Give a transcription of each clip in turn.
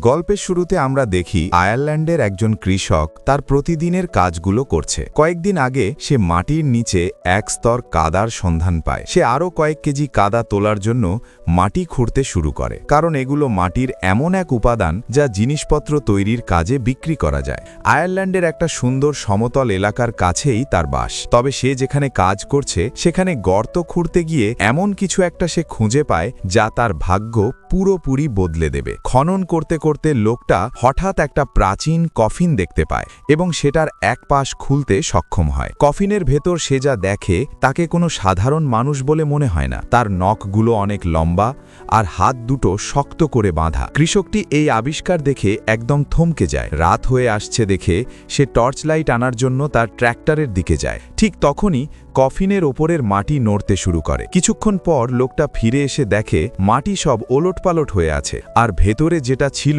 গল্পের শুরুতে আমরা দেখি আয়ারল্যান্ডের একজন কৃষক তার প্রতিদিনের কাজগুলো করছে। কয়েকদিন আগে সে মাটির নিচে এক স্তর কাদার সন্ধান পায়। সে আরও কয়েক কেজি কাদা তোলার জন্য মাটি খুঁড়তে শুরু করে। কারণ এগুলো মাটির এমন এক উপাদান যা জিনিসপত্র তৈরির কাজে বিক্রি করা যায়। আয়ারল্যান্ডের একটা সুন্দর সমতল এলাকার কাছেই তার বাস। তবে সে যেখানে কাজ করছে, সেখানে গর্ত খুঁড়তে গিয়ে এমন কিছু একটা সে খুঁজে পায় যা তার ভাগ্য পুরোপুরি বদলে দেবে। খনন করতে করতে লোকটা হঠাৎ একটা প্রাচীন কফিন দেখতে পায় এবং সেটার এক পাশ খুলতে সক্ষম হয়। কফিনের ভেতর সে যা দেখে তাকে কোনো সাধারণ মানুষ বলে মনে হয় না। তার নখগুলো অনেক লম্বা আর হাত দুটো শক্ত করে বাঁধা। কৃষকটি এই আবিষ্কার দেখে একদম থমকে যায়। রাত হয়ে আসছে দেখে সে টর্চ লাইট আনার জন্য তার ট্র্যাক্টরের দিকে যায়। ঠিক তখনই কফিনের ওপরের মাটি নড়তে শুরু করে। কিছুক্ষণ পর লোকটা ফিরে এসে দেখে মাটি সব ওলটপালট হয়ে আছে। আর ভেতরে যেটা ছিল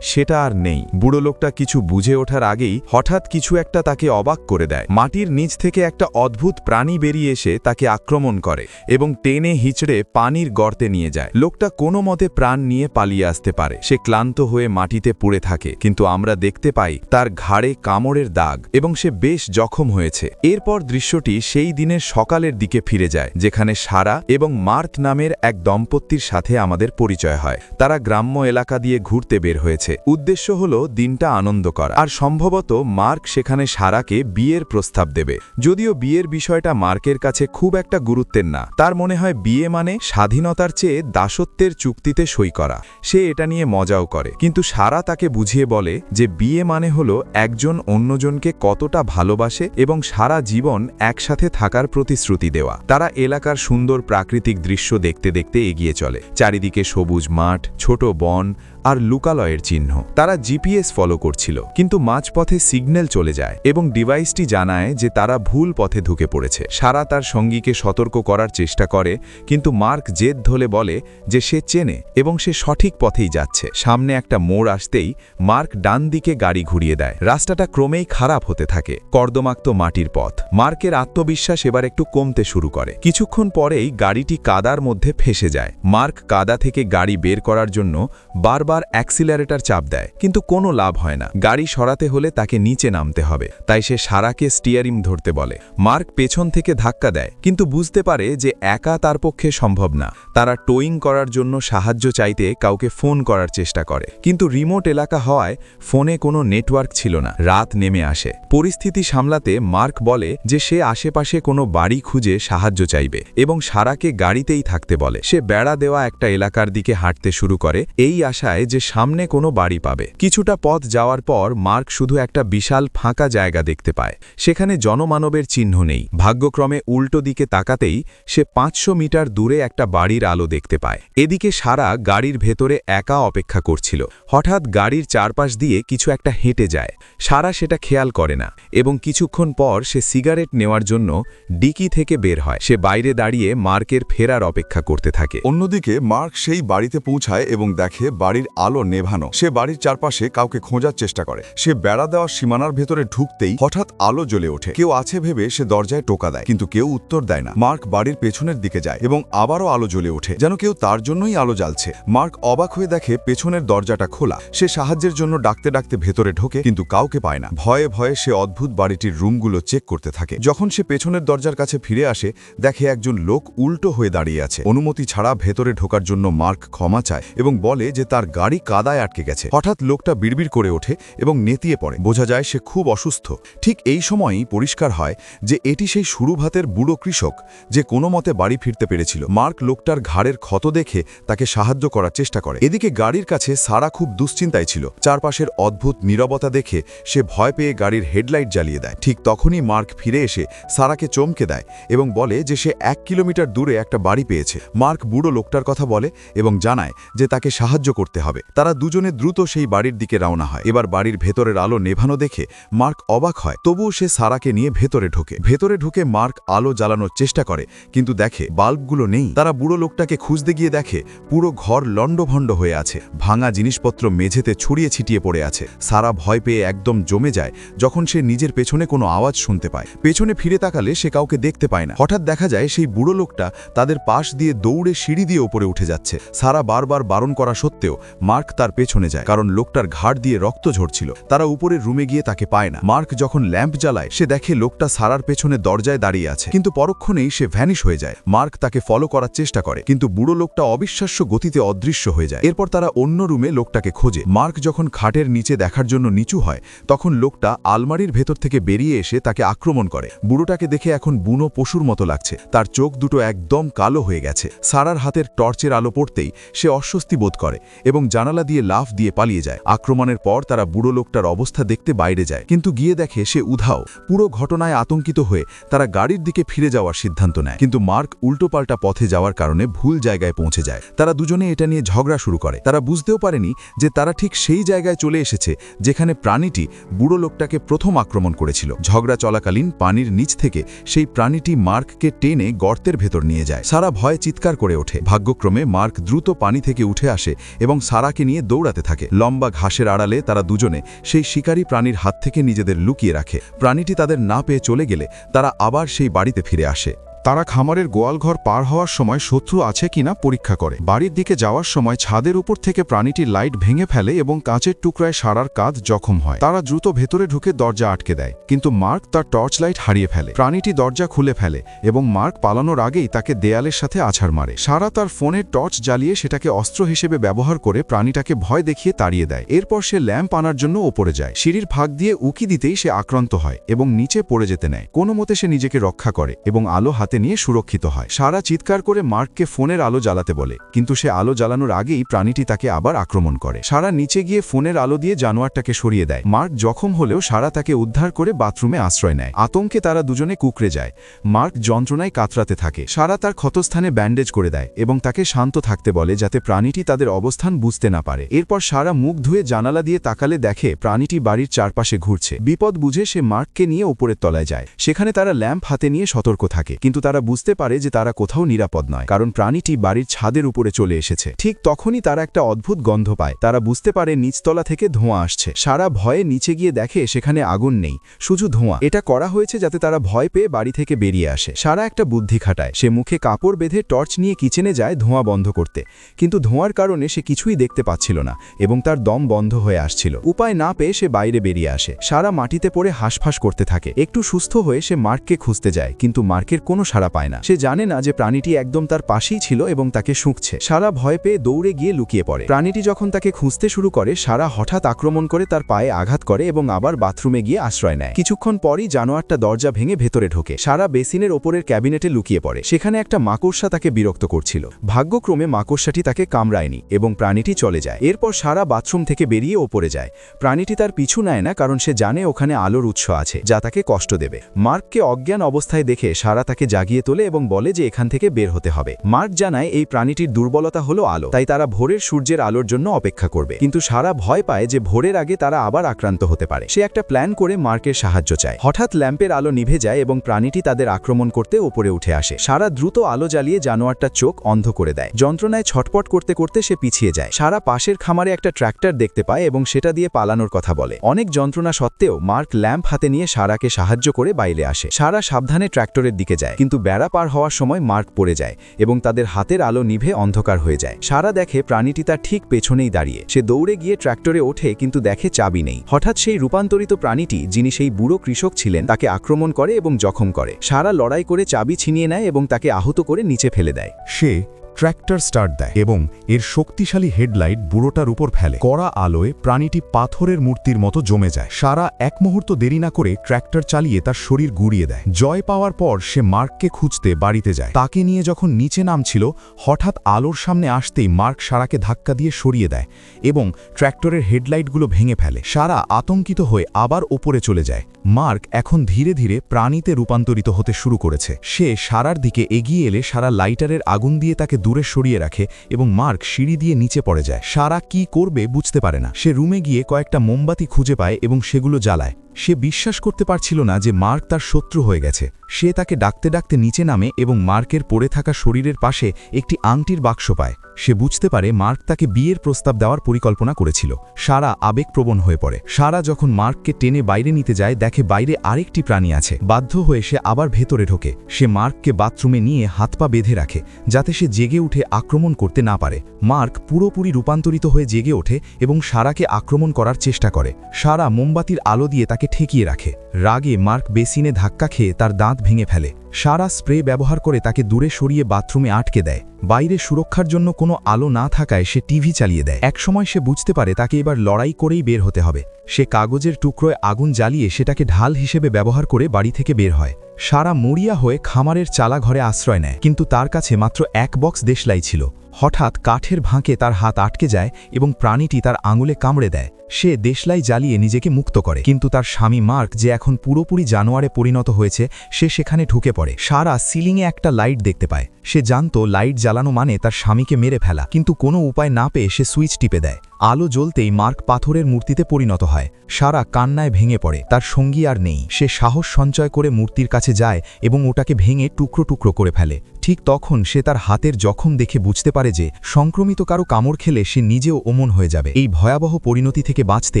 সেটা আর নেই। বুড়ো লোকটা কিছু বুঝে ওঠার আগেই হঠাৎ কিছু একটা তাকে অবাক করে দেয়। মাটির নিচ থেকে একটা অদ্ভুত প্রাণী বেরিয়ে এসে তাকে আক্রমণ করে এবং টেনে হিচড়ে পানির গর্তে নিয়ে যায়। লোকটা কোনো মতে প্রাণ নিয়ে পালিয়ে আসতে পারে। সে ক্লান্ত হয়ে মাটিতে পড়ে থাকে, কিন্তু আমরা দেখতে পাই তার ঘাড়ে কামড়ের দাগ এবং সে বেশ জখম হয়েছে। এরপর দৃশ্যটি সেই দিনের সকালের দিকে ফিরে যায়, যেখানে সারা এবং মার্থ নামের এক দম্পতির সাথে আমাদের পরিচয় হয়। তারা গ্রাম্য এলাকা দিয়ে ঘুরতে বের হয়েছে। উদ্দেশ্য হল দিনটা আনন্দ করা। আর সম্ভবত মার্ক সেখানে সারাকে বিয়ের প্রস্তাব দেবে। যদিও বিয়ের বিষয়টা মার্কের কাছে খুব একটা গুরুত্বের না। তার মনে হয় বিয়ে মানে স্বাধীনতার চেয়ে দাসত্বের চুক্তিতে সই করা। সে এটা নিয়ে মজাও করে। কিন্তু সারা তাকে বুঝিয়ে বলে যে বিয়ে মানে হলো একজন অন্যজনকে কতটা ভালোবাসে এবং সারা জীবন একসাথে থাকার প্রতিশ্রুতি দেওয়া। তারা এলাকার সুন্দর প্রাকৃতিক দৃশ্য দেখতে দেখতে এগিয়ে চলে। চারিদিকে সবুজ মাঠ, ছোট বন আর লুকালয়ের চিহ্ন। তারা জিপিএস ফলো করছিল, কিন্তু মাঝপথে সিগন্যাল চলে যায় এবং ডিভাইসটি জানায় যে তারা ভুল পথে ঢুকে পড়েছে। সারা তার সঙ্গীকে সতর্ক করার চেষ্টা করে, কিন্তু মার্ক জেদ ধলে বলে যে সে চেনে এবং সে সঠিক পথেই যাচ্ছে। সামনে একটা মোড় আসতেই মার্ক ডান দিকে গাড়ি ঘুরিয়ে দেয়। রাস্তাটা ক্রমেই খারাপ হতে থাকে, কর্দমাক্ত মাটির পথ। মার্কের আত্মবিশ্বাস এবার একটু কমতে শুরু করে। কিছুক্ষণ পরেই গাড়িটি কাদার মধ্যে ফেসে যায়। মার্ক কাদা থেকে গাড়ি বের করার জন্য বারবার অ্যাক্সিলারেটার চাপ দেয়, কিন্তু কোনো লাভ হয় না। গাড়ি সরাতে হলে তাকে নিচে নামতে হবে, তাই সে সারাকে স্টিয়ারিং ধরতে বলে। মার্ক পেছন থেকে ধাক্কা দেয়, কিন্তু বুঝতে পারে যে একা তার পক্ষে সম্ভব না। তারা টোয়িং করার জন্য সাহায্য চাইতে কাউকে ফোন করার চেষ্টা করে, কিন্তু রিমোট এলাকা হওয়ায় ফোনে কোনো নেটওয়ার্ক ছিল না। রাত নেমে আসে। পরিস্থিতি সামলাতে মার্ক বলে যে সে আশেপাশে কোনো বাড়ি খুঁজে সাহায্য চাইবে এবং সারাকে গাড়িতেই থাকতে বলে। সে বেড়া দেওয়া একটা এলাকার দিকে হাঁটতে শুরু করে। এই আশায় যে সামনে কোনো বাড়ি পাবে। কিছুটা পথ যাওয়ার পর মার্ক শুধু একটা বিশাল ফাঁকা জায়গা দেখতে পায়। সেখানে জনমানবের চিহ্ন নেই। ভাগ্যক্রমে উল্টো দিকে তাকাতেই সে পাঁচশো মিটার দূরে একটা বাড়ির আলো দেখতে পায়। এদিকে সারা গাড়ির ভেতরে একা অপেক্ষা করছিল। হঠাৎ গাড়ির চারপাশ দিয়ে কিছু একটা হেঁটে যায়। সারা সেটা খেয়াল করে না এবং কিছুক্ষণ পর সে সিগারেট নেওয়ার জন্য ডিকি থেকে বের হয়। সে বাইরে দাঁড়িয়ে মার্কের ফেরার অপেক্ষা করতে থাকে। অন্যদিকে মার্ক সেই বাড়িতে পৌঁছায় এবং দেখে বাড়ির আলো নেভানো। সে বাড়ির চারপাশে কাউকে খোঁজার চেষ্টা করে। সে বেড়া দেওয়া সীমানার ভেতরে ঢুকতেই হঠাৎ আলো জ্বলে ওঠে। কেউ আছে ভেবে সে দরজায় টোকা দেয়, কিন্তু কেউ উত্তর দেয় না। মার্ক বাড়ির পেছনের দিকে যায় এবং আবারও আলো জ্বলে ওঠে, যেন কেউ তার জন্যই আলো জ্বালছে। মার্ক অবাক হয়ে দেখে পেছনের দরজাটা খোলা। সে সাহায্যের জন্য ডাকতে ডাকতে ভেতরে ঢোকে, কিন্তু কাউকে পায় না। ভয়ে ভয়ে সে অদ্ভুত বাড়িটির রুমগুলো চেক করতে থাকে। যখন সে পেছনের দরজার কাছে ফিরে আসে, দেখে একজন লোক উল্টো হয়ে দাঁড়িয়ে আছে। অনুমতি ছাড়া ভেতরে ঢোকার জন্য মার্ক ক্ষমা চায় এবং বলে যে তার গাড়ি কাদায় আটকে গেছে। হঠাৎ লোকটা বিড়বিড় করে ওঠে এবং নেতিয়ে পড়ে। বোঝা যায় সে খুব অসুস্থ। ঠিক এই সময়ই পরিষ্কার হয় যে এটি সেই শুরু ভাতের বুড়ো কৃষক যে কোনো মতে বাড়ি ফিরতে পেরেছিল। মার্ক লোকটার ঘাড়ের ক্ষত দেখে তাকে সাহায্য করার চেষ্টা করে। এদিকে গাড়ির কাছে সারা খুব দুশ্চিন্তায় ছিল। চারপাশের অদ্ভুত নীরবতা দেখে সে ভয় পেয়ে গাড়ির হেডলাইট জ্বালিয়ে দেয়। ঠিক তখনই মার্ক ফিরে এসে সারাকে চমকে দেয় এবং বলে যে সে এক কিলোমিটার দূরে একটা বাড়ি পেয়েছে। মার্ক বুড়ো লোকটার কথা বলে এবং জানায় যে তাকে সাহায্য করতে হবে। তারা দুজনে দ্রুত সেই বাড়ির দিকে রওনা হয়। এবার বাড়ির ভেতরের আলো নেভানো দেখে মার্ক অবাক হয়। তবুও সে সারাকে নিয়ে ভেতরে ঢোকে। ভেতরে ঢুকে মার্ক আলো জ্বালানোর চেষ্টা করে, কিন্তু দেখে বাল্বগুলো নেই। তারা বুড়ো লোকটাকে খুঁজতে গিয়ে দেখে পুরো ঘর লণ্ডভণ্ড হয়ে আছে। ভাঙা জিনিসপত্র মেঝেতে ছড়িয়ে ছিটিয়ে পড়ে আছে। সারা ভয় পেয়ে একদম জমে যায়, যখন সে নিজের পেছনে কোনো আওয়াজ শুনতে পায়। পেছনে ফিরে তাকালে সে কাউকে দেখতে পায় না। হঠাৎ দেখা যায় সেই বুড়ো লোকটা তাদের পাশ দিয়ে দৌড়ে সিঁড়ি দিয়ে ওপরে উঠে যাচ্ছে। সারা বারবার বারণ করা সত্ত্বেও মার্ক তার পেছনে যায়, কারণ লোকটার ঘাড় দিয়ে রক্ত ঝরছিল। তারা উপরের রুমে গিয়ে তাকে পায় না। মার্ক যখন ল্যাম্প জ্বালায়, সে দেখে লোকটা সারার পেছনে দরজায় দাঁড়িয়ে আছে। কিন্তু পরক্ষণেই সে ভ্যানিশ হয়ে যায়। মার্ক তাকে ফলো করার চেষ্টা করে, কিন্তু বুড়ো লোকটা অবিশ্বাস্য গতিতে অদৃশ্য হয়ে যায়। এরপর তারা অন্য রুমে লোকটাকে খোঁজে। মার্ক যখন খাটের নিচে দেখার জন্য নিচু হয়, তখন লোকটা আলমারির ভেতর থেকে বেরিয়ে এসে তাকে আক্রমণ করে। বুড়োটাকে দেখে এখন বুনো পশুর মতো লাগছে। তার চোখ দুটো একদম কালো হয়ে গেছে। সারার হাতের টর্চের আলো পড়তেই সে অস্বস্তি বোধ করে এবং জানালা দিয়ে লাফ দিয়ে পালিয়ে যায়। আক্রমণের পর তারা বুড়ো লোকটার অবস্থা দেখতে বাইরে যায়। কিন্তু গিয়ে দেখে সে উধাও। পুরো ঘটনায় আতঙ্কিত হয়ে তারা গাড়ির দিকে ফিরে যাওয়ার সিদ্ধান্ত নেয়। কিন্তু মার্ক উল্টোপাল্টা পথে যাওয়ার কারণে ভুল জায়গায় পৌঁছে যায়। তারা দুজনে এটা নিয়ে ঝগড়া শুরু করে। তারা বুঝতেও পারেনি যে তারা ঠিক সেই জায়গায় চলে এসেছে যেখানে প্রাণীটি বুড়ো লোকটাকে প্রথম আক্রমণ করেছিল। ঝগড়া চলাকালীন পানির নিচ থেকে সেই প্রাণীটি মার্ককে টেনে গর্তের ভেতর নিয়ে যায়। সারা ভয়ে চিৎকার করে ওঠে। ভাগ্যক্রমে মার্ক দ্রুত পানি থেকে উঠে আসে এবং সারাকে নিয়ে দৌড়াতে থাকে। লম্বা ঘাসের আড়ালে তারা দুজনে সেই শিকারী প্রাণীর হাত থেকে নিজেদের লুকিয়ে রাখে। প্রাণীটি তাদের না পেয়ে চলে গেলে তারা আবার সেই বাড়িতে ফিরে আসে। তারা খামারের গোয়ালঘর পার হওয়ার সময় শত্রু আছে কিনা পরীক্ষা করে। বাড়ির দিকে যাওয়ার সময় ছাদের উপর থেকে প্রাণীটির লাইট ভেঙে ফেলে এবং কাঁচের টুকরায় সারার কাঁধ জখম হয়। তারা দ্রুত ভেতরে ঢুকে দরজা আটকে দেয়, কিন্তু মার্ক তার টর্চ লাইট হারিয়ে ফেলে। প্রাণীটি দরজা খুলে ফেলে এবং মার্ক পালানোর আগেই তাকে দেয়ালের সাথে আছাড় মারে। সারা তার ফোনের টর্চ জ্বালিয়ে সেটাকে অস্ত্র হিসেবে ব্যবহার করে প্রাণীটাকে ভয় দেখিয়ে তাড়িয়ে দেয়। এরপর সে ল্যাম্প আনার জন্য ওপরে যায়। সিঁড়ির ফাঁক দিয়ে উকি দিতেই সে আক্রান্ত হয় এবং নিচে পড়ে যেতে নেয়। কোনো মতে সে নিজেকে রক্ষা করে এবং আলো হাতে নিয়ে সুরক্ষিত হয়। সারা চিৎকার করে মার্ককে ফোনের আলো জ্বালাতে বলে, কিন্তু সে আলো জ্বালানোর আগেই প্রাণীটি তাকে আবার আক্রমণ করে। সারা নিচে গিয়ে ফোনের আলো দিয়ে জানোয়ারটাকে সরিয়ে দেয়। মার্ক জখম হলেও সারা তাকে উদ্ধার করে বাথরুমে আশ্রয় নেয়। আতঙ্কে তারা দুজনে কুকড়ে যায়। মার্ক যন্ত্রণায় কাতরাতে থাকে। সারা তার ক্ষতস্থানে ব্যান্ডেজ করে দেয় এবং তাকে শান্ত থাকতে বলে যাতে প্রাণীটি তাদের অবস্থান বুঝতে না পারে। এরপর সারা মুখ ধুয়ে জানালা দিয়ে তাকালে দেখে প্রাণীটি বাড়ির চারপাশে ঘুরছে। বিপদ বুঝে সে মার্ককে নিয়ে উপরের তলায় যায়। সেখানে তারা ল্যাম্প হাতে নিয়ে সতর্ক থাকে কিন্তু তারা বুঝতে পারে যে তারা কোথাও নিরাপদ নয়, কারণ প্রাণীটি বাড়ির ছাদের উপরে চলে এসেছে। ঠিক তখনই তারা একটা অদ্ভুত গন্ধ পায়। তারা বুঝতে পারে নিচতলা থেকে ধোঁয়া আসছে। সারা ভয়ে নিচে গিয়ে দেখে সেখানে আগুন নেই, শুধু ধোঁয়া। এটা করা হয়েছে যাতে তারা ভয় পেয়ে বাড়ি থেকে বেরিয়ে আসে। সারা একটা বুদ্ধি খাটায়। সে মুখে কাপড় বেঁধে টর্চ নিয়ে কিচেনে যায় ধোঁয়া বন্ধ করতে। কিন্তু ধোঁয়ার কারণে সে কিছুই দেখতে পাচ্ছিল না এবং তার দম বন্ধ হয়ে আসছিল। উপায় না পেয়ে সে বাইরে বেরিয়ে আসে। সারা মাটিতে পড়ে হাঁসফাঁস করতে থাকে। একটু সুস্থ হয়ে সে মার্ককে খুঁজতে যায়, কিন্তু মার্কের কোনো সাড়া পায় না। সে জানে না যে প্রাণীটি একদম তার পাশেই ছিল এবং তাকে শুঁকছে। সারা ভয় পেয়ে দৌড়ে গিয়ে লুকিয়ে পড়ে। প্রাণীটি যখন তাকে খুঁজতে শুরু করে, সারা হঠাৎ আক্রমণ করে তার পায়ে আঘাত করে এবং আবার বাথরুমে গিয়ে আশ্রয় নেয়। কিছুক্ষণ পরই জানোয়ারটা দরজা ভেঙে ভেতরে ঢোকে। সারা বেসিনের ওপরের ক্যাবিনেটে লুকিয়ে পড়ে। সেখানে একটা মাকড়সা তাকে বিরক্ত করছিল। ভাগ্যক্রমে মাকড়সাটি তাকে কামড়ায়নি এবং প্রাণীটি চলে যায়। এরপর সারা বাথরুম থেকে বেরিয়ে ওপরে যায়। প্রাণীটি তার পিছু নেয় না কারণ সে জানে ওখানে আলোর উৎস আছে, যা তাকে কষ্ট দেবে। মার্ককে অজ্ঞান অবস্থায় দেখে সারা তাকে জাগিয়ে তোলে এবং বলে যে এখান থেকে বের হতে হবে। মার্ক জানায়, এই প্রাণীটির দুর্বলতা হলো আলো, তাই তারা ভোরের সূর্যের আলোর জন্য অপেক্ষা করবে। কিন্তু সারা ভয় পায় যে ভোরের আগে তারা আবার আক্রান্ত হতে পারে। সে একটা প্ল্যান করে মার্কের সাহায্য চায়। হঠাৎ ল্যাম্পের আলো নিভে যায় এবং প্রাণীটি তাদের আক্রমণ করতে ওপরে উঠে আসে। সারা দ্রুত আলো জ্বালিয়ে জানোয়ারটা চোখ অন্ধ করে দেয়। যন্ত্রণায় ছটপট করতে করতে সে পিছিয়ে যায়। সারা পাশের খামারে একটা ট্র্যাক্টর দেখতে পায় এবং সেটা দিয়ে পালানোর কথা বলে। অনেক যন্ত্রণা সত্ত্বেও মার্ক ল্যাম্প হাতে নিয়ে সারাকে সাহায্য করে বাইরে আসে। সারা সাবধানে ট্র্যাক্টরের দিকে যায়। কিন্তু বেড়া পার হওয়ার সময় মার্ক পড়ে যায় এবং তাদের হাতের আলো নিভে অন্ধকার হয়ে যায়। সারা দেখে প্রাণীটি তার ঠিক পেছনেই দাঁড়িয়ে। সে দৌড়ে গিয়ে ট্র্যাক্টরে ওঠে কিন্তু দেখে চাবি নেই। হঠাৎ সেই রূপান্তরিত প্রাণীটি, যিনি সেই বুড়ো কৃষক ছিলেন, তাকে আক্রমণ করে এবং জখম করে। সারা লড়াই করে চাবি ছিনিয়ে নেয় এবং তাকে আহত করে নিচে ফেলে দেয়। সে ট্র্যাক্টর স্টার্ট দেয় এবং এর শক্তিশালী হেডলাইট বুড়োটার উপর ফেলে। কড়া আলোয় প্রাণীটি পাথরের মূর্তির মতো জমে যায়। সারা এক মুহূর্ত দেরি না করে ট্র্যাক্টর চালিয়ে তার শরীর গুড়িয়ে দেয়। জয় পাওয়ার পর সে মার্ককে খুঁজতে বাড়িতে যায়। তাকে নিয়ে যখন নিচে নামছিল, হঠাৎ আলোর সামনে আসতেই মার্ক সারাকে ধাক্কা দিয়ে সরিয়ে দেয় এবং ট্র্যাক্টরের হেডলাইটগুলো ভেঙে ফেলে। সারা আতঙ্কিত হয়ে আবার ওপরে চলে যায়। মার্ক এখন ধীরে ধীরে প্রাণীতে রূপান্তরিত হতে শুরু করেছে। সে সারার দিকে এগিয়ে এলে সারা লাইটারের আগুন দিয়ে তাকে দূরে সরিয়ে রাখে এবং মার্ক সিঁড়ি দিয়ে নিচে পড়ে যায়। সারা কি করবে বুঝতে পারে না। সে রুমে গিয়ে কয়েকটা মোমবাতি খুঁজে পায় এবং সেগুলো জ্বালায়। সে বিশ্বাস করতে পারছিল না যে মার্ক তার শত্রু হয়ে গেছে। সে তাকে ডাকতে ডাকতে নিচে নামে এবং মার্কের পড়ে থাকা শরীরের পাশে একটি আংটির বাক্স পায়। সে বুঝতে পারে মার্ক তাকে বিয়ের প্রস্তাব দেওয়ার পরিকল্পনা করেছিল। সারা আবেগপ্রবণ হয়ে পড়ে। সারা যখন মার্ককে টেনে বাইরে নিতে যায়, দেখে বাইরে আরেকটি প্রাণী আছে। বাধ্য হয়ে সে আবার ভেতরে ঢোকে। সে মার্ককে বাথরুমে নিয়ে হাত পা বেঁধে রাখে, যাতে সে জেগে উঠে আক্রমণ করতে না পারে। মার্ক পুরোপুরি রূপান্তরিত হয়ে জেগে ওঠে এবং সারাকে আক্রমণ করার চেষ্টা করে। সারা মোমবাতির আলো দিয়ে তাকে ঠেকিয়ে রাখে। রাগে মার্ক বেসিনে ধাক্কা খেয়ে তার দাঁত ভেঙে ফেলে। সারা স্প্রে ব্যবহার করে তাকে দূরে সরিয়ে বাথরুমে আটকে দেয়। বাইরে সুরক্ষার জন্য কোনো আলো না থাকায় সে টিভি চালিয়ে দেয়। একসময় সে বুঝতে পারে তাকে এবার লড়াই করেই বের হতে হবে। সে কাগজের টুকরোয় আগুন জ্বালিয়ে সেটাকে ঢাল হিসেবে ব্যবহার করে বাড়ি থেকে বের হয়। সারা মরিয়া হয়ে খামারের চালা ঘরে আশ্রয় নেয়, কিন্তু তার কাছে মাত্র এক বক্স দেশলাই ছিল। হঠাৎ কাঠের ভাঁকে তার হাত আটকে যায় এবং প্রাণীটি তার আঙুলে কামড়ে দেয়। সে দেশলাই জ্বালিয়ে নিজেকে মুক্ত করে। কিন্তু তার স্বামী মার্ক যে এখন পুরোপুরি জানোয়ারে পরিণত হয়েছে, সে সেখানে ঢুকে পড়ে। সারা সিলিংয়ে একটা লাইট দেখতে পায়। সে জানত লাইট জ্বালানো মানে তার স্বামীকে মেরে ফেলা। কিন্তু কোনো উপায় না পেয়ে সে সুইচ টিপে দেয়। আলো জ্বলতেই মার্ক পাথরের মূর্তিতে পরিণত হয়। সারা কান্নায় ভেঙে পড়ে। তার সঙ্গী আর নেই। সে সাহস সঞ্চয় করে মূর্তির কাছে যায় এবং ওটাকে ভেঙে টুকরো টুকরো করে ফেলে। ঠিক তখন সে তার হাতের জখম দেখে বুঝতে পারে যে, সংক্রমিত কারও কামড় খেলে সে নিজেও ওমন হয়ে যাবে। এই ভয়াবহ পরিণতি থেকে বাঁচতে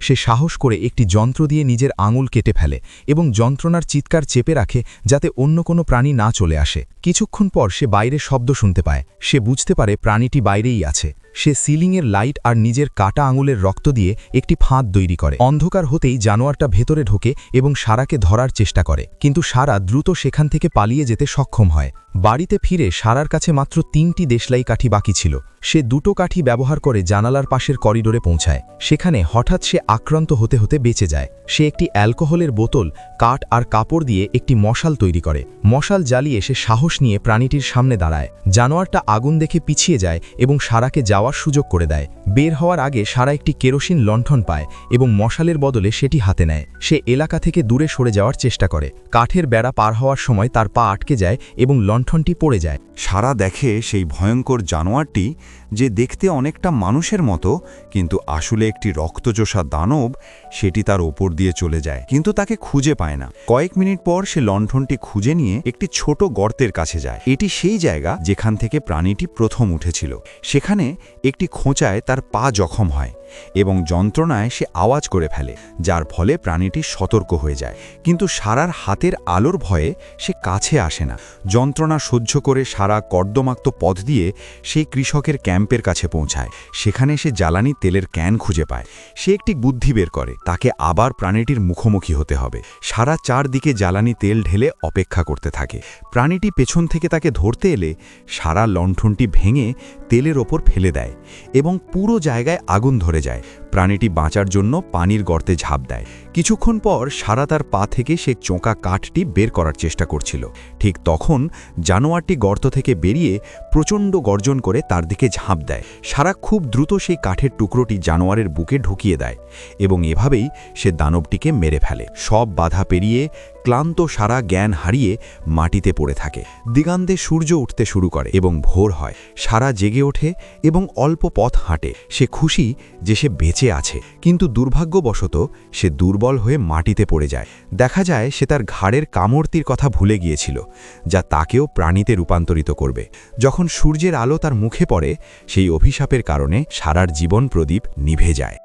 সে সাহস করে একটি যন্ত্র দিয়ে নিজের আঙুল কেটে ফেলে এবং যন্ত্রণার চিৎকার চেপে রাখে যাতে অন্য কোনো প্রাণী না চলে আসে। কিছুক্ষণ পর সে বাইরে শব্দ শুনতে পায়। সে বুঝতে পারে প্রাণীটি বাইরেই আছে। সে সিলিংয়ের লাইট আর নিজের কাটা আঙুলের রক্ত দিয়ে একটি ফাঁদ তৈরি করে। অন্ধকার হতেই জানোয়ারটা ভেতরে ঢোকে এবং সারাকে ধরার চেষ্টা করে। কিন্তু সারা দ্রুত সেখান থেকে পালিয়ে যেতে সক্ষম হয়। বাড়িতে ফিরে সারার কাছে মাত্র তিনটি দেশলাই কাঠি বাকি ছিল। সে দুটো কাঠি ব্যবহার করে জানালার পাশের করিডোরে পৌঁছায়। সেখানে হঠাৎ সে আক্রান্ত হতে হতে বেঁচে যায়। সে একটি অ্যালকোহলের বোতল, কাঠ আর কাপড় দিয়ে একটি মশাল তৈরি করে। মশাল জ্বালিয়ে সে সাহস নিয়ে প্রাণীটির সামনে দাঁড়ায়। জানোয়ারটা আগুন দেখে পিছিয়ে যায় এবং সারাকে যাওয়ার সুযোগ করে দেয়। বের হওয়ার আগে সারা একটি কেরোসিন লণ্ঠন পায় এবং মশালের বদলে সেটি হাতে নেয়। সে এলাকা থেকে দূরে সরে যাওয়ার চেষ্টা করে। কাঠের বেড়া পার হওয়ার সময় তার পা আটকে যায় এবং লণ্ঠনটি পড়ে যায়। সারা দেখে সেই ভয়ঙ্কর জানোয়ারটি যে দেখতে অনেকটা মানুষের মতো, কিন্তু আসলে একটি রক্তচোষা দানব সেটি তার ওপর দিয়ে চলে যায়, কিন্তু তাকে খুঁজে পায় না। কয়েক মিনিট পর সে লণ্ঠনটি খুঁজে নিয়ে একটি ছোট গর্তের কাছে যায়। এটি সেই জায়গা যেখান থেকে প্রাণীটি প্রথম উঠেছিল। সেখানে একটি খোঁচায় তার পা জখম হয় এবং যন্ত্রণায় সে আওয়াজ করে ফেলে, যার ফলে প্রাণীটি সতর্ক হয়ে যায়। কিন্তু সারার হাতের আলোর ভয়ে সে কাছে আসে না। যন্ত্রণা সহ্য করে সারা কর্দমাক্ত পথ দিয়ে সেই কৃষকের ক্যাম্পের কাছে পৌঁছায়। সেখানে সে জ্বালানি তেলের ক্যান খুঁজে পায়। সে একটি বুদ্ধি বের করে, তাকে আবার প্রাণীটির মুখোমুখি হতে হবে। সারা চারদিকে জ্বালানি তেল ঢেলে অপেক্ষা করতে থাকে। প্রাণীটি পেছন থেকে তাকে ধরতে এলে সারা লণ্ঠনটি ভেঙে তেলের ওপর ফেলে দেয়। এবং পুরো জায়গায় আগুন ধরে যায়। প্রাণীটি বাঁচার জন্য পানির গর্তে ঝাঁপ দেয়। কিছুক্ষণ পর সারা তার পা থেকে সে চোঁকা কাঠটি বের করার চেষ্টা করছিল। ঠিক তখন জানোয়ারটি গর্ত থেকে বেরিয়ে প্রচণ্ড গর্জন করে তার দিকে ঝাঁপ দেয়। সারা খুব দ্রুত সেই কাঠের টুকরোটি জানোয়ারের বুকে ঢুকিয়ে দেয় এবং এভাবেই সে দানবটিকে মেরে ফেলে। সব বাধা পেরিয়ে ক্লান্ত সারা জ্ঞান হারিয়ে মাটিতে পড়ে থাকে। দিগান্তে সূর্য উঠতে শুরু করে এবং ভোর হয়। সারা জেগে ওঠে এবং অল্প পথ হাঁটে। সে খুশি যে সে বেঁচে আছে। কিন্তু দুর্ভাগ্যবশত সে দুর্বল হয়ে মাটিতে পড়ে যায়। দেখা যায় সে তার ঘাড়ের কামড়তির কথা ভুলে গিয়েছিল, যা তাকেও প্রাণীতে রূপান্তরিত করবে। যখন সূর্যের আলো তার মুখে পড়ে, সেই অভিশাপের কারণে সারার জীবন প্রদীপ নিভে যায়।